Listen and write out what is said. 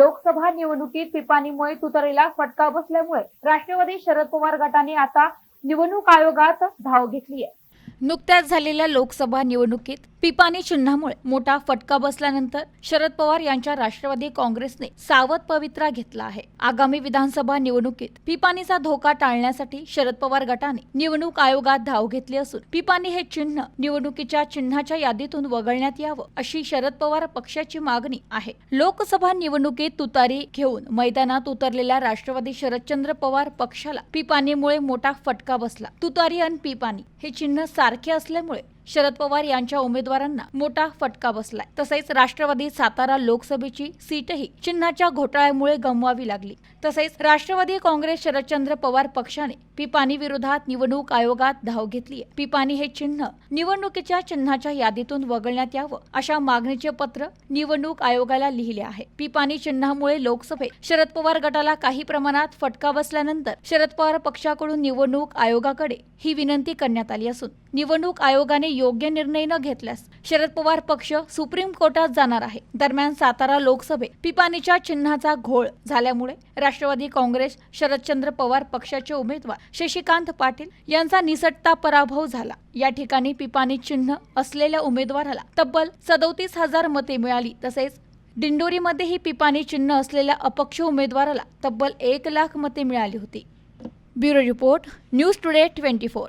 लोकसभा निवडणुकीत पिपाणीमुळे तुतरेला फटका बसल्यामुळे राष्ट्रवादी शरद पवार गटाने आता निवडणूक आयोगात धाव घेतली आहे. नुकत्याच झालेल्या लोकसभा निवडणुकीत पिपाणी चिन्हामुळे मोठा फटका बसल्यानंतर शरद पवार यांच्या राष्ट्रवादी काँग्रेसने सावध पवित्रा घेतला आहे. आगामी विधानसभा निवडणुकीत पिपाणीचा धोका टाळण्यासाठी शरद पवार गटाने निवडणूक आयोगात धाव घेतली असून पिपाणी हे चिन्ह निवडणुकीच्या चिन्हाच्या यादीतून वगळण्यात यावं अशी शरद पवार पक्षाची मागणी आहे. लोकसभा निवडणुकीत तुतारी घेऊन मैदानात उतरलेल्या राष्ट्रवादी शरदचंद्र पवार पक्षाला पिपाणीमुळे मोठा फटका बसला. तुतारी आणि पिपाणी हे चिन्ह सारखे असल्यामुळे शरद पवार यांच्या उमेदवारांना मोठा फटका बसलाय. तसेच राष्ट्रवादी सातारा लोकसभेची सीटही चिन्हाच्या घोटाळ्यामुळे गमवावी लागली. तसेच राष्ट्रवादी काँग्रेस शरदचंद्र पवार पक्षाने पिपाणी विरोधात निवडणूक आयोगात धाव घेतली पिपाणी हे चिन्ह निवडणुकीच्या चिन्हाच्या यादीतून वगळण्यात यावं अशा मागणीचे पत्र निवडणूक आयोगाला लिहिले आहे. पिपाणी चिन्हामुळे लोकसभेत शरद पवार गटाला काही प्रमाणात फटका बसल्यानंतर शरद पवार पक्षाकडून निवडणूक आयोगाकडे ही विनंती करण्यात आली असून निवडणूक आयोगाने योग्य निर्णय न घेतल्यास शरद पवार पक्ष सुप्रीम कोर्टात जाणार आहे. दरम्यान सातारा लोकसभेत पिपाणीच्या चिन्हाचा घोळ झाल्यामुळे राष्ट्रवादी काँग्रेस शरदचंद्र पवार पक्षाचे उमेदवार शशिकांत पाटील यांचा निसटता पराभव झाला. या ठिकाणी पिपाणी चिन्ह असलेल्या उमेदवाराला तब्बल सदोतीस हजार मते मिळाली. तसेच दिंडोरीमध्येही पिपाणी चिन्ह असलेल्या अपक्ष उमेदवाराला तब्बल एक लाख मते मिळाली होती. Bureau report news today twenty four.